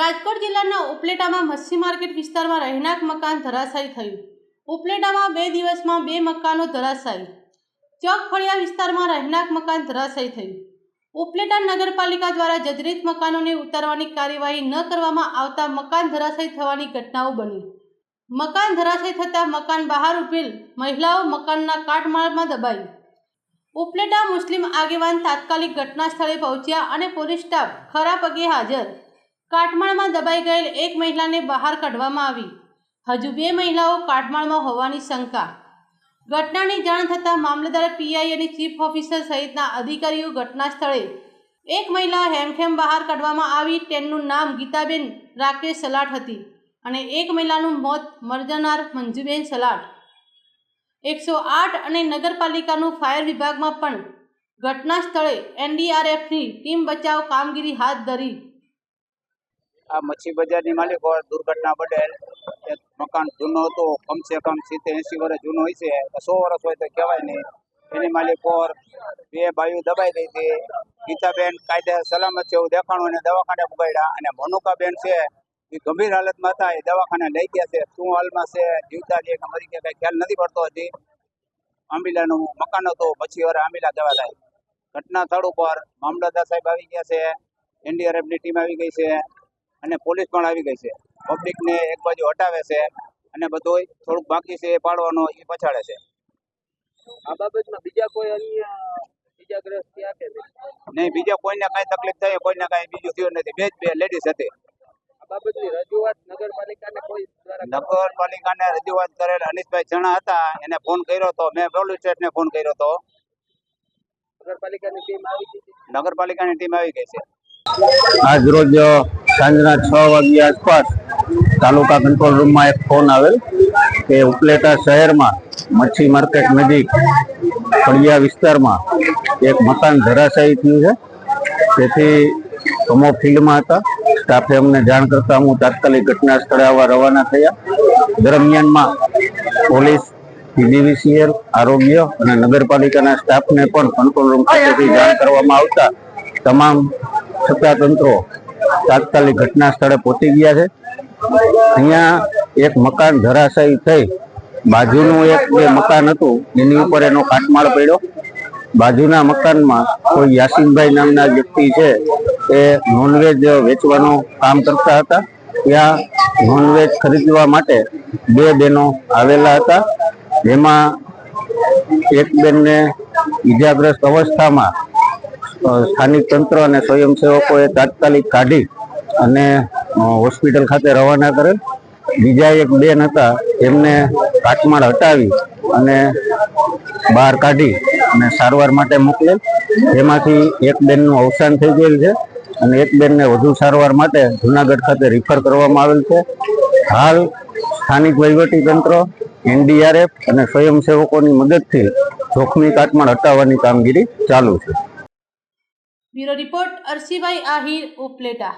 રાજકોટ જિલ્લાના ઉપલેટામાં મચ્છી માર્કેટ વિસ્તારમાં રહેણાંક મકાન ધરાશાયી થયું. ઉપલેટામાં બે દિવસમાં બે મકાનો ધરાશાયી. ચોક ફળિયા વિસ્તારમાં રહેણાંક મકાન ધરાશાયી થયું. ઉપલેટા નગરપાલિકા દ્વારા જજરિત મકાનોને ઉતારવાની કાર્યવાહી ન કરવામાં આવતા મકાન ધરાશાયી થવાની ઘટનાઓ બની. મકાન ધરાશાયી થતાં મકાન બહાર ઉભેલ મહિલાઓ મકાનના કાટમાળમાં દબાઈ. ઉપલેટા મુસ્લિમ આગેવાન તાત્કાલિક ઘટના સ્થળે પહોંચ્યા અને પોલીસ સ્ટાફ ખરા પગે હાજર. કાટમાળમાં દબાઈ ગયેલ એક મહિલાને બહાર કાઢવામાં આવી. હજુ બે મહિલાઓ કાટમાળમાં હોવાની શંકા. ઘટનાની જાણ થતાં મામલતદાર પીઆઈ અને ચીફ ઓફિસર સહિતના અધિકારીઓ ઘટના સ્થળે એક મહિલા હેમખેમ બહાર કાઢવામાં આવી, તેમનું નામ ગીતાબેન રાકેશ સલાટ હતી અને એક મહિલાનું મોત મરજનાર મંજુબેન સલાટ એકસો આઠ અને નગરપાલિકાનું ફાયર વિભાગમાં પણ ઘટના સ્થળે એનડીઆરએફની ટીમ બચાવ કામગીરી હાથ ધરી. આ મચ્છી બજારની માલિકો દુર્ઘટના બદલ મકાન જૂનું હતું, કમસે કમ સિત્તેર એંસી વર્ષ જૂનું હોય છે સો વર્ષ હોય તો કહેવાય નહીં. એની માલિક પર બે બાયું દબાઈ ગઈ હતી. ગીતાબેન કાયદે સલામત છે એવું દેખાણું અને દવાખાને પકડ્યા અને મનુકાબેન છે એ ગંભીર હાલતમાં હતા, એ દવાખાને લઈ ગયા છે. શું હાલમાં છે? જીવતા છે કે મરી ગયા, કઈ ખ્યાલ નથી પડતો હજી. આંબીલાનું મકાન હતું, પછી વારે આંબીલા દવા થાય ઘટના સ્થળ ઉપર મામલતદાર સાહેબ આવી ગયા છે. એનડીઆરએફની ટીમ આવી ગઈ છે. અને પોલીસ પણ આવી ગઈ છે. પબ્લિકને એક બાજુ હટાવે છે અને બધું થોડુંક બાકી છે એ પાડવાનો એ પછાડે છે. આ બાબતમાં બીજા કોઈ અન્ય ઇજાગ્રસ્ત થયા કે નહીં? બીજા કોઈને કાંઈ તકલીફ થઈ કોઈને કાંઈ બીજું થયું નથી. બે જ બે લેડીઝ હતી. આ બાબતની રજૂઆત નગરપાલિકાને કોઈ દ્વારા નગરપાલિકાને રજૂઆત કરેલ અનિશભાઈ જણા હતા. એને ફોન કર્યો હતો મેં પોલીસ સ્ટેશને ફોન કર્યો હતો નગરપાલિકાની ટીમ આવી હતી નગરપાલિકાની ટીમ આવી ગઈ છે. આજ રોજ સાંજના છ વાગ્યા આસપાસ તાલુકા કંટ્રોલ રૂમમાં એક ફોન આવેલ કે ઉપલેટા શહેરમાં મચ્છી માર્કેટ નજીક ફળિયા વિસ્તારમાં એક મકાન ધરાશાયી થયું છે. તેથી અમો ફિલ્ડમાં હતા. સ્ટાફે અમને જાણ કરતા હું તાત્કાલિક ઘટના સ્થળે આવવા રવાના થયા. દરમિયાનમાં પોલીસ પીજીવીસીએલ આરોગ્ય અને નગરપાલિકાના સ્ટાફને પણ કંટ્રોલ રૂમ ખાતેથી જાણ કરવામાં આવતા તમામ સત્તાતંત્રો તાત્કાલિક ઘટના સ્થળે પહોંચી ગયા છે. અહીંયા એક મકાન ધરાશાયી થઈ. બાજુનું એક જે મકાન હતું, એની ઉપર એનો કાટમાળ પડ્યો. બાજુના મકાનમાં કોઈ યાસીનભાઈ નામના વ્યક્તિ છે, એ નોનવેજ વેચવાનું કામ કરતા હતા. ત્યાં નોનવેજ ખરીદવા માટે બે બહેનો આવેલા હતા. જેમાં એક બેનને ઈજાગ્રસ્ત અવસ્થામાં સ્થાનિક તંત્ર અને સ્વયંસેવકોએ તાત્કાલિક કાઢી અને હોસ્પિટલ ખાતે રવાના કરેલ. બીજા એક બેન હતા, એમને કાટમાળ હટાવી અને બહાર કાઢી અને સારવાર માટે મોકલેલ. જેમાંથી એક બેનનું અવસાન થઈ ગયેલ છે અને એક બેનને વધુ સારવાર માટે જુનાગઢ ખાતે રિફર કરવામાં આવેલ છે. હાલ સ્થાનિક વહીવટી તંત્ર, એનડીઆરએફ અને સ્વયંસેવકોની મદદથી જોખમી કાટમાળ હટાવવાની કામગીરી ચાલુ છે. Bureau report Arsibhai Ahir Upleta